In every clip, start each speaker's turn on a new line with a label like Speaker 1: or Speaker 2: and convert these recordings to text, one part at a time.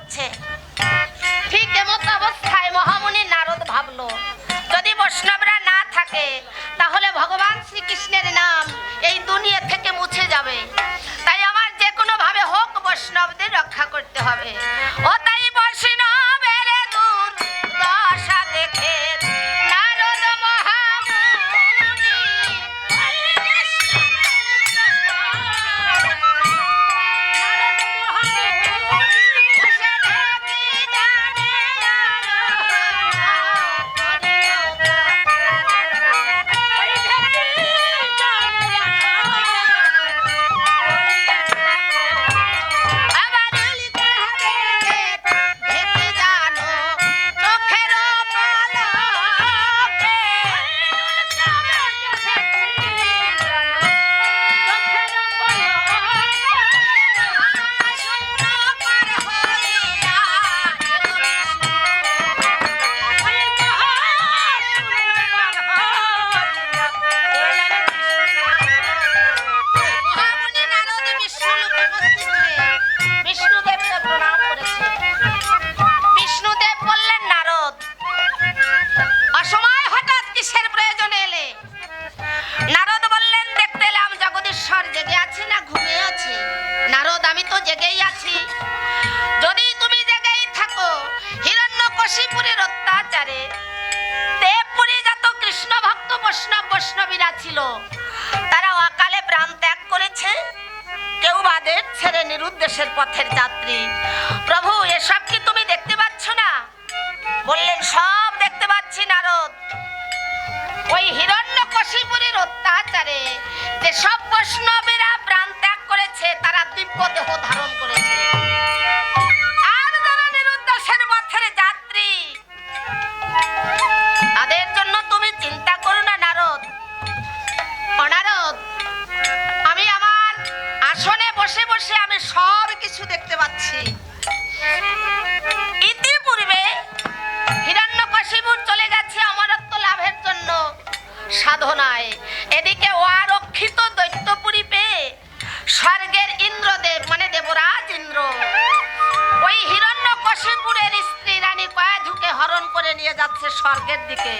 Speaker 1: হচ্ছে। ঠিক এমত অবস্থায় মহামুনি নারদ ভাবলো, যদি বৈষ্ণবরা না থাকে, তাহলে ভগবান শ্রীকৃষ্ণের নাম এই দুনিয়া থেকে মুছে যাবে। তাই আমার যে কোনোভাবে হোক বৈষ্ণবদের রক্ষা করতে হবে। হিরণ্য অত্যাচারে যে সব বৈষ্ণবেরা প্রাণ ত্যাগ করেছে তারা দিব্য দেহ ধারণ করেছে। স্বর্গের দিকে।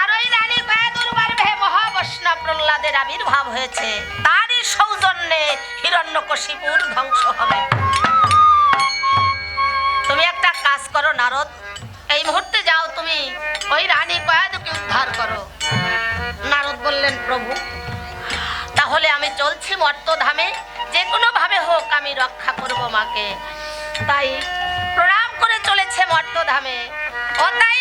Speaker 1: আর ওই রানী কয়াধুর গর্ভে মহাবৈষ্ণব প্রহ্লাদের আবির্ভাব হয়েছে। তারই সৌজন্যে হিরণ্যকশিপুর ধ্বংস হবে। তুমি একটা কাজ করো নারদ। এই মুহূর্তে যাও তুমি। ওই রানী কয়াদুকে উদ্ধার করো। নারদ বললেন, প্রভু, তাহলে আমি চলছি মর্তধামে। যে কোনো ভাবে হোক আমি রক্ষা করব মাকে। তাই প্রণাম করে চলেছে মর্তধামে। ও তাই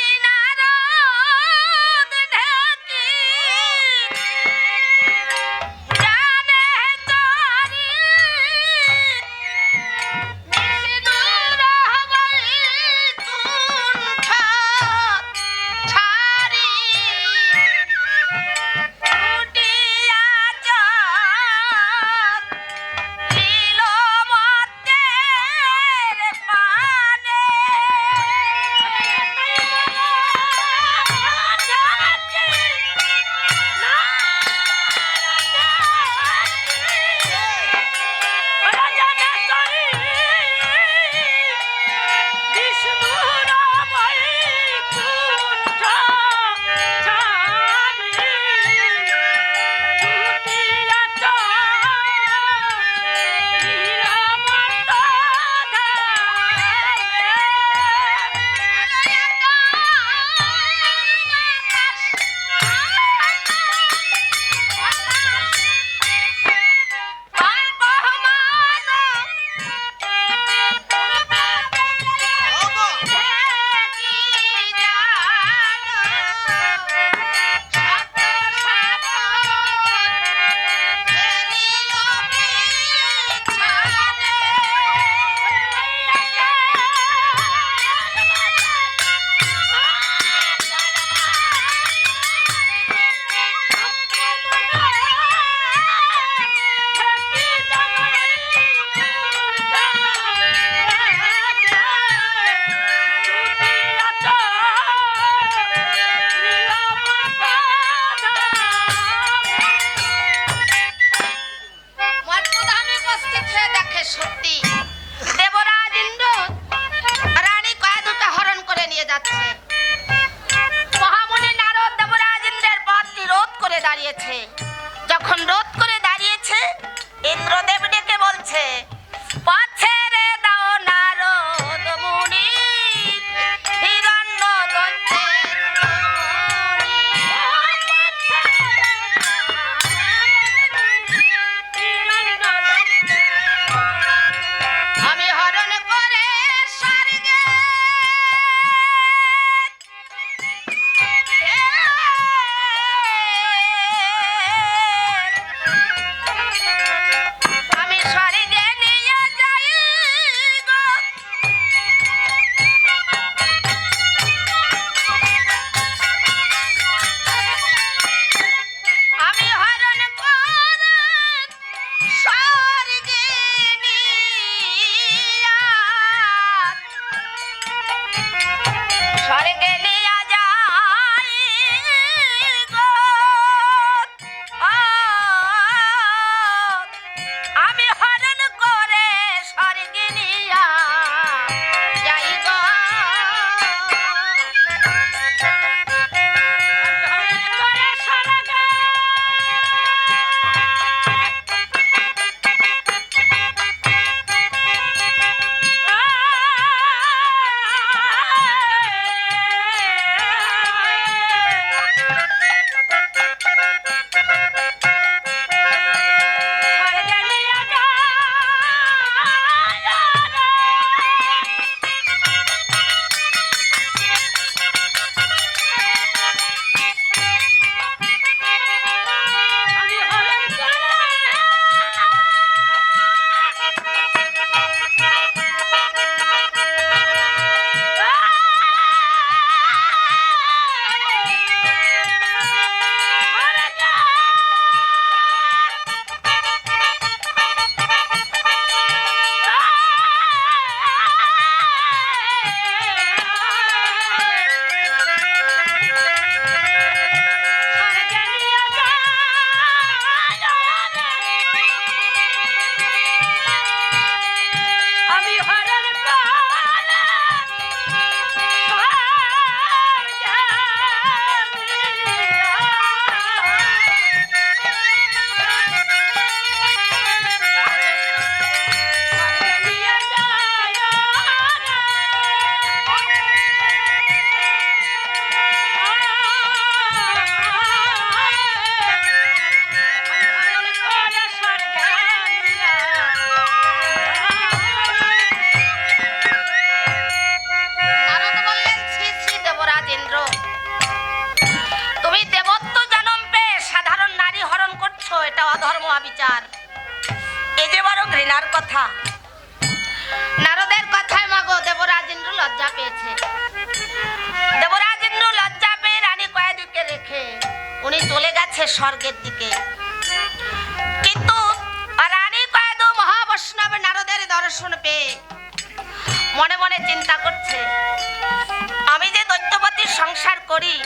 Speaker 1: করি।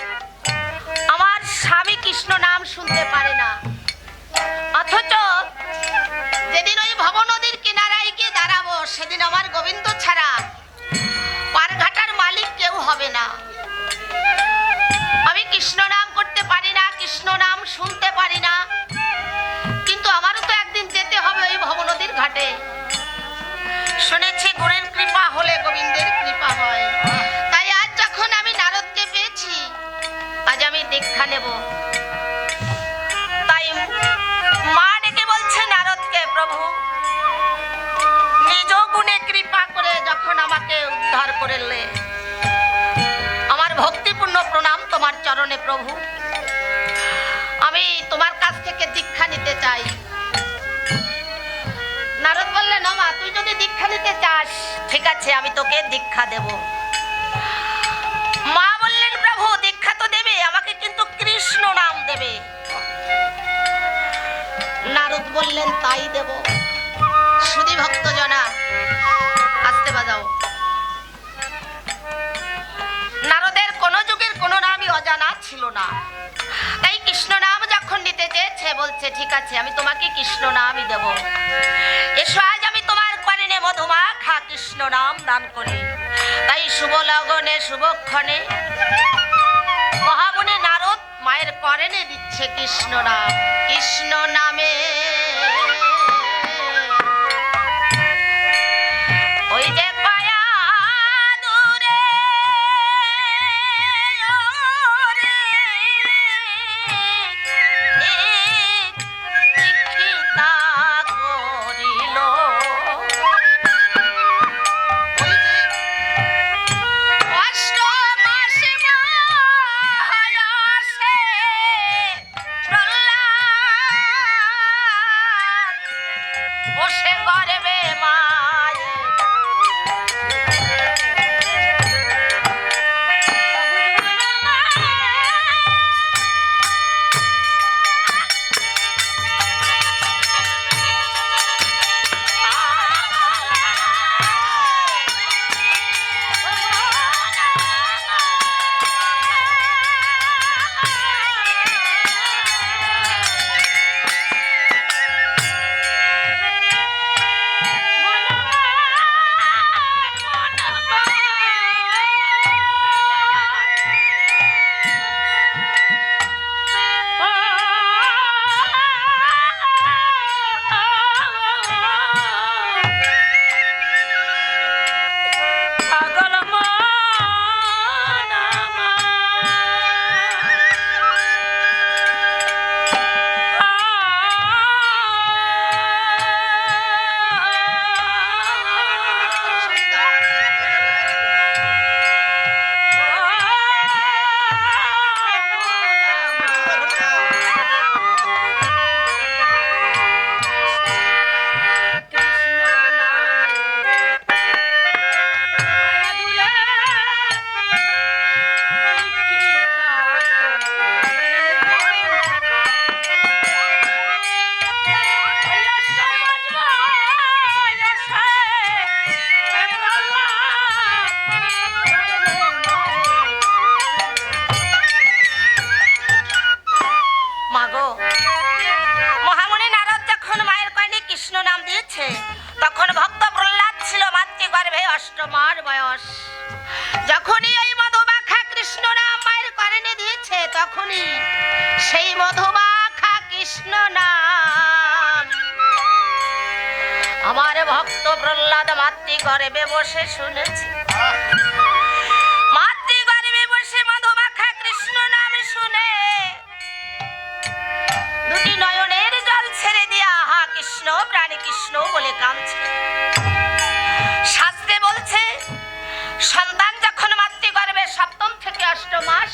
Speaker 1: আমার স্বামী কৃষ্ণ নাম শুনতে পারে না। অথচ যেদিন ওই ভব নদীর কিনারায় গিয়ে দাঁড়াবো, সেদিন আমার গোবিন্দ ছাড়া পারঘাটার মালিক কেউ হবে না। আমি কৃষ্ণ নাম করতে পারি না, কৃষ্ণ নাম শুনতে পারি না। চরণে প্রভু। আমি তোমার কাছ থেকে দীক্ষা নিতে চাই। নারদ বললেন মা, তুই যদি দীক্ষা নিতে চাস, ঠিক আছে, আমি তোকে দীক্ষা দেব। মা বললেন, প্রভু, দীক্ষা তো দেবে, আমাকে কিন্তু কৃষ্ণ নাম দেবে। নারদ বললেন, তাই দেব। সুধী ভক্তজনা, আসতে বাজাও। ছিল না। তাই কৃষ্ণ নাম যখন নিতে চেয়েছে, বলছে, ঠিক আছে, আমি তোমাকে কৃষ্ণ নামই দেব। এসো, আজ আমি তোমার করিনে মধুমা খা কৃষ্ণ নাম দান করি। তাই শুভ লগনে শুভক্ষণে মহামনে নারদ মায়ের করেনে দিচ্ছে কৃষ্ণ নাম। কৃষ্ণ নামে বসে শুনেছি। মাতৃগর্ভে বসে মধুমাখা কৃষ্ণ নাম শুনে। দুটি নয়নের জল ছেড়ে দিয়ে আহা কৃষ্ণ, প্রাণী কৃষ্ণ বলে কাঁদছে। শাস্ত্রে বলছে, সন্তান যখন মাতৃগর্ভে সপ্তম থেকে অষ্টম মাস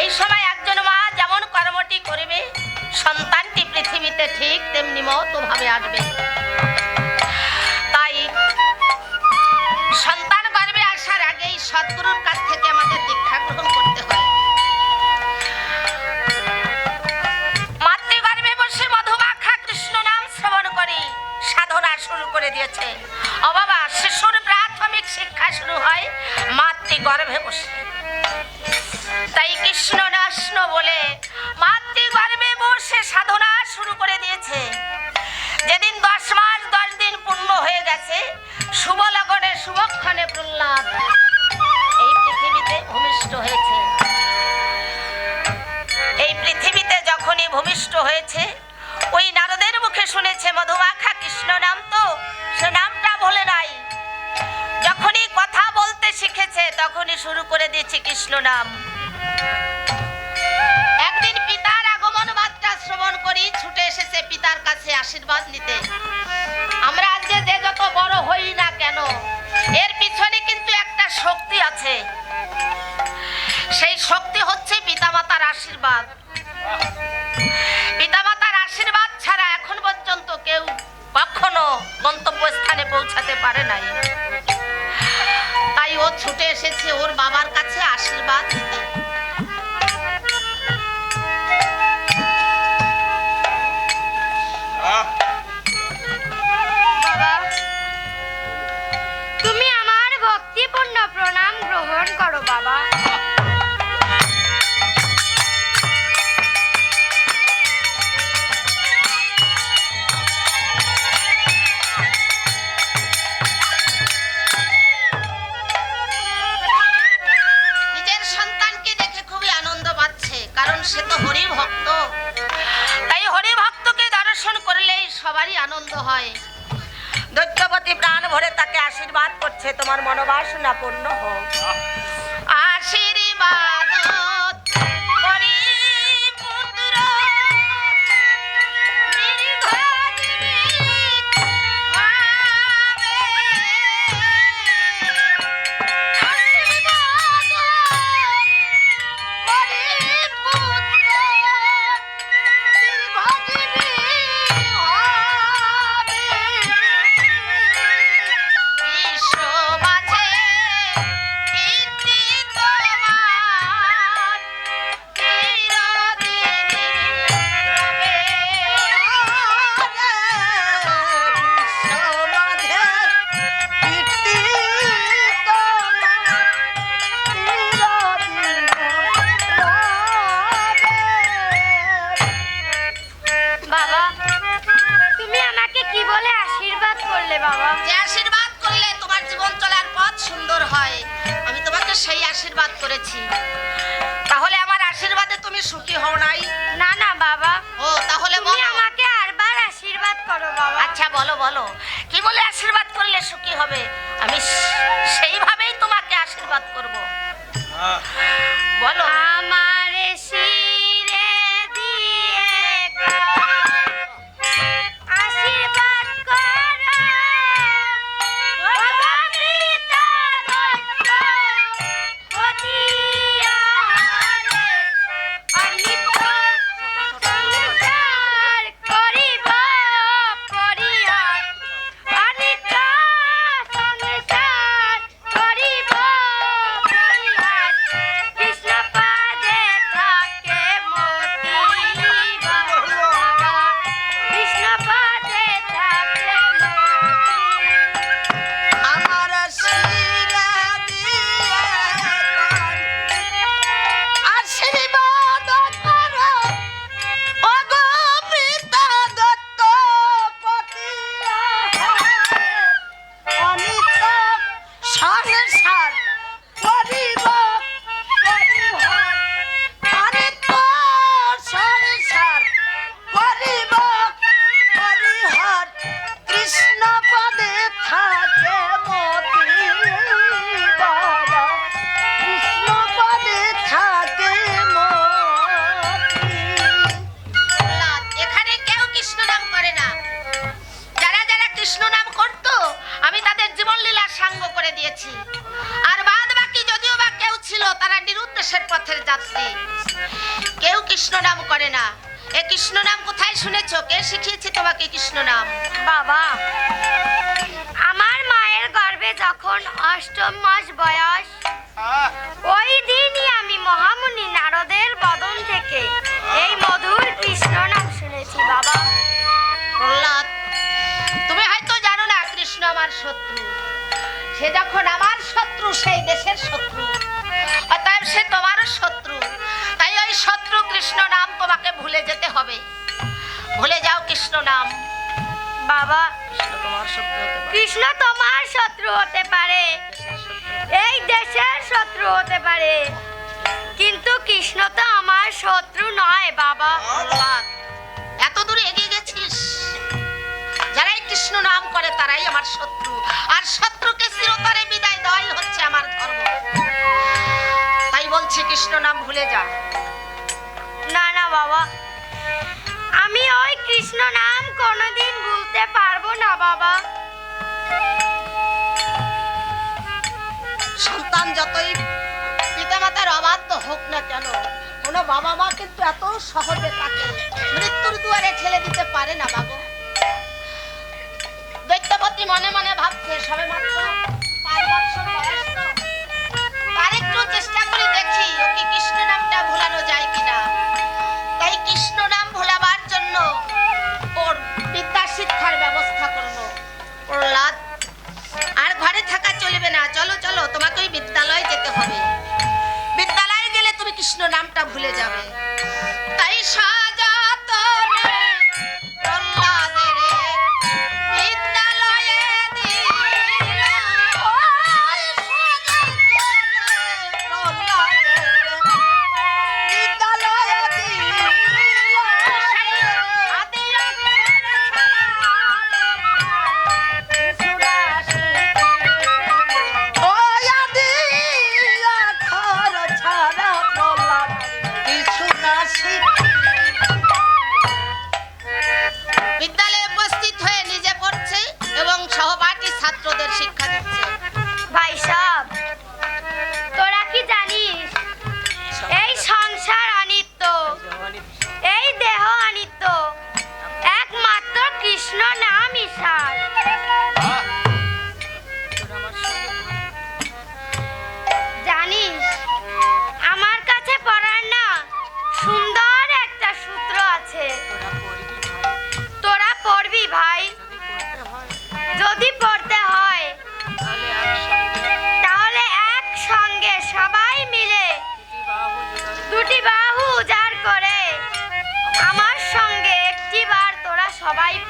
Speaker 1: এই সময় একজন মা যেমন কর্মটি করবে, সন্তানটি পৃথিবীতে ঠিক তেমনি মতো আসবে। পারবে বসে তাই কৃষ্ণ নাশ্ন বলে শুরু করে দিয়েছে কৃষ্ণ নাম। একদিন পিতার আগমন মাত্রা শ্রবণ করি, ছুটে এসেছে পিতার কাছে আশীর্বাদ নিতে। আমরা আজকে যে যত বড় হই না কেন, এর পিছনে কিন্তু একটা শক্তি আছে। সেই শক্তি হচ্ছে পিতামাতার আশীর্বাদ। পিতামাতার আশীর্বাদ ছাড়া এখন পর্যন্ত কেউ কখনো গন্তব্যস্থানে পৌঁছাতে পারে নাই। ও ছুটে এসেছে ওর বাবার কাছে আশীর্বাদ। আশীর্বাদ করছে তোমার মনোবাসনা পূর্ণ হোক।
Speaker 2: কৃষ্ণ
Speaker 1: নাম।
Speaker 2: বাবা বাবা।
Speaker 1: কৃষ্ণ তোমার শত্রু হতে পারে।
Speaker 2: এই দেশের শত্রু হতে পারে। কিন্তু কৃষ্ণ তো আমার শত্রু নয় বাবা।
Speaker 1: এত দূরে এগিয়ে গেছিস। যারাই কৃষ্ণ নাম করে তারাই আমার শত্রু। আর শত্রুকে চিরতরে বিদায় দেওয়াই হচ্ছে আমার ধর্ম। তাই বলছি কৃষ্ণ নাম ভুলে যা।
Speaker 2: না না বাবা। আমি ওই কৃষ্ণ নাম কোনোদিন ভুলতে পারব না, বাবা।
Speaker 1: সন্তান যতই পিতামাতার অবাধ্য হোক না কেন, কোনো বাবা মা কিন্তু এত সহজে তাকে মৃত্যুর দুয়ারে ঠেলে দিতে পারে না, বাবু। দৈত্যপতি মনে মনে ভাবছে, সবে মাত্র পাঁচ আর একটু চেষ্টা করে দেখি, ওকে কৃষ্ণ নামটা ভোলানো যায় কিনা। তাই কৃষ্ণ নাম ভোলাবার জন্য শিক্ষার ব্যবস্থা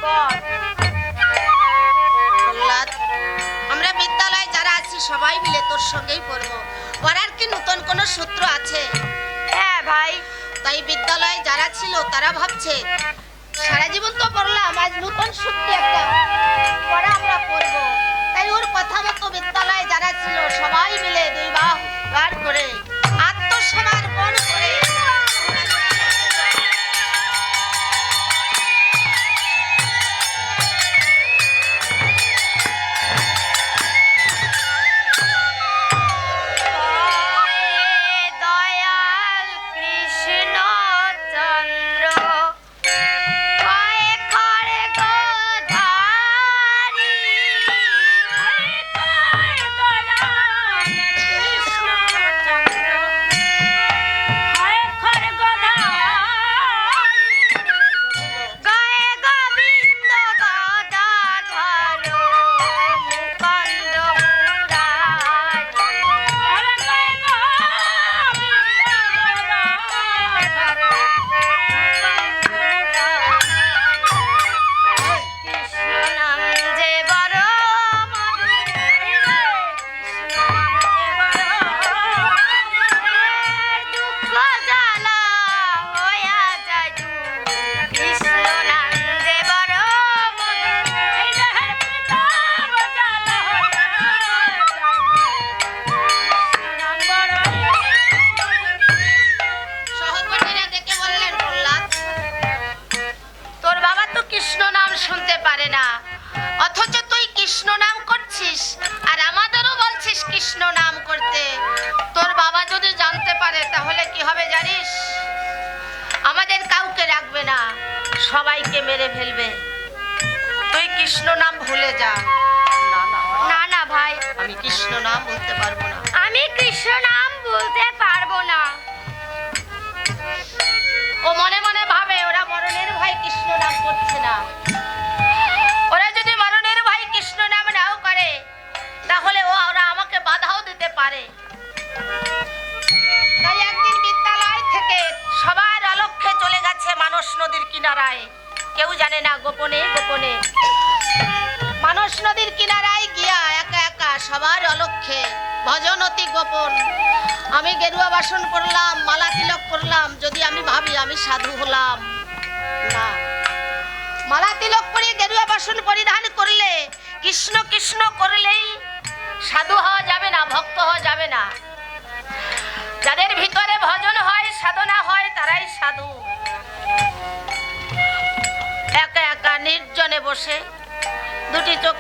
Speaker 2: পড়
Speaker 1: প্রহ্লাদ আমরা বিদ্যালয়ে যারা আছি সবাই মিলে তোর সঙ্গেই পড়ব। পড়ার কি নতুন কোনো সূত্র আছে?
Speaker 2: হ্যাঁ ভাই।
Speaker 1: তাই বিদ্যালয়ে যারা ছিল তারা ভাবছে সারা জীবন তো পড়লাম আজ নতুন সূত্র একটা পড়া আমরা পড়ব। তাই ওর কথা মতো বিদ্যালয়ে যারা ছিল সবাই মিলে দুই বাহু বার করে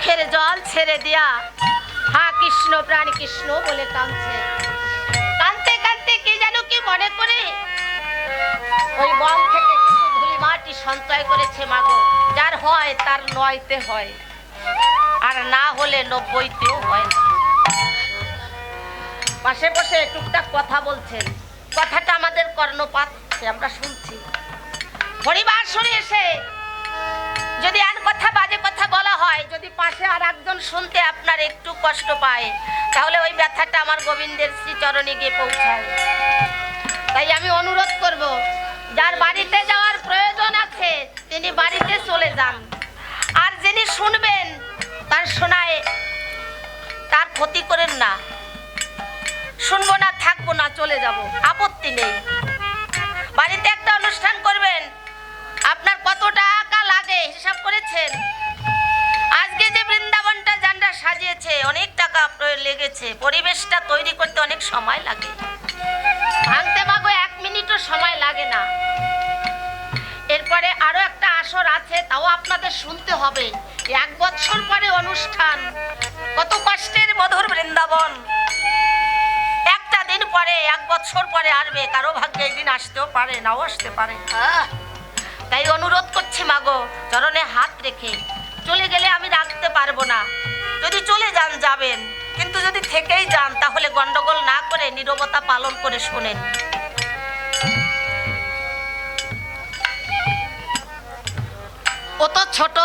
Speaker 1: চোখের জল ছেড়ে দিয়া। হা, কৃষ্ণ প্রাণ কৃষ্ণ বলে কাঁদছে। কাঁদতে কাঁদতে কে যেন কি মনে করে? ওই বন থেকে কিছু ধুলি মাটি সঞ্চয় করেছে মাগো। যার হয়, তার নয়তে হয়। আর না হলে নব্বইতেও হয় না। পাশে বসে টুকটাক কথা বলছেন। কথাটা আমাদের কর্ণপাত, আমরা শুনছি। পরিবার শুনে এসে কথা, বাজে কথা বলা হয়। যদি পাশে আর একজন শুনতে আপনার একটু কষ্ট পায়, তাহলে ওই ব্যথাটা আমার গোবিন্দের শ্রীচরণে গিয়ে পৌঁছায়। তাই আমি অনুরোধ করব, যার বাড়িতে যাওয়ার প্রয়োজন আছে, তিনি বাড়িতে চলে যান। আর যিনি শুনবেন, তার শোনায়, তার ক্ষতি করেন না। শুনব না, থাকব না, চলে যাব। আপত্তি নেই। বাড়িতে একটা অনুষ্ঠান করবেন, আপনার কত টাকা লাগে হিসাব করেছেন? আজকে যে বৃন্দাবনটা জানরা সাজিয়েছে, অনেক টাকা লেগেছে, পরিবেশটা তৈরি করতে অনেক সময় লাগে। ভাঙতে মাগো এক মিনিটও সময় লাগে না। এরপরে আরও একটা আসর আছে, তাও আপনাদের শুনতে হবে। এক বছর পরে অনুষ্ঠান। কত কষ্টের মধুর বৃন্দাবন। একটা দিন পরে, এক বছর পরে আসবে, কারও ভাগ্যে এই দিন আসতেও পারে, নাও আসতে পারে। হ্যাঁ তাই অনুরোধ করছি মাগো চরণে হাত রেখে। চলে গেলে আমি রাখতে পারব না। যদি চলে যান, যাবেন। কিন্তু যদি থেকেই যান, তাহলে গন্ডগোল না করে নীরবতা পালন করে শোনেন। ও তো ছোট।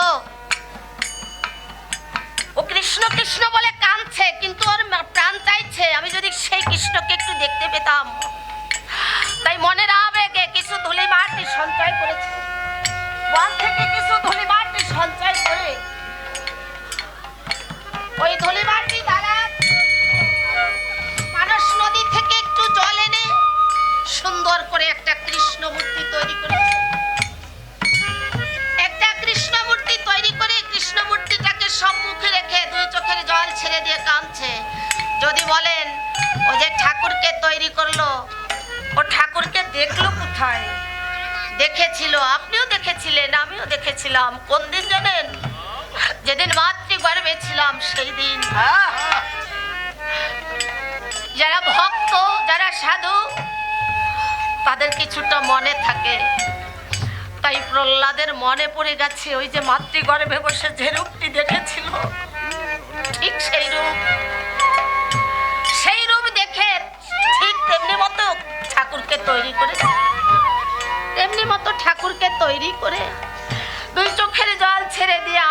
Speaker 1: ও কৃষ্ণ কৃষ্ণ বলে কাঁদছে, কিন্তু ওর প্রাণ চাইছে। আমি যদি সেই কৃষ্ণকে একটু দেখতে পেতাম। তাই মনের আবেগে কিছু ধুলি মাটি সঞ্চয় করেছে। বন থেকে থেকে একটু জল এনে সুন্দর করে একটা কৃষ্ণ একটা কৃষ্ণ তৈরি করে কৃষ্ণ মূর্তিটাকে সম্মুখে রেখে দুই চোখের জল ছেড়ে দিয়ে কাঁদছে। যদি বলেন, ও যে ঠাকুরকে তৈরি করল, ও ঠাকুরকে দেখল কোথায়? দেখেছিল আপনিও দেখেছিলেন, আমিও দেখেছিলাম। কোন দিন জানেন? যেদিন মাতৃগর্ভে ছিলাম, সেই দিন। যারা ভক্ত, যারা সাধু, তাদের কিছুটা মনে থাকে। তাই প্রহ্লাদের মনে পড়ে গেছে, ওই যে মাতৃগর্ভে বসে যে রূপটি দেখেছিল। ঠিক সেই রূপ। সেই রূপ দেখে ঠিক তেমনি মতো ঠাকুরকে তৈরি করেছে। তেমনি মতো ঠাকুরকে তৈরি করে দুই চোখের জল ছেড়ে দিয়া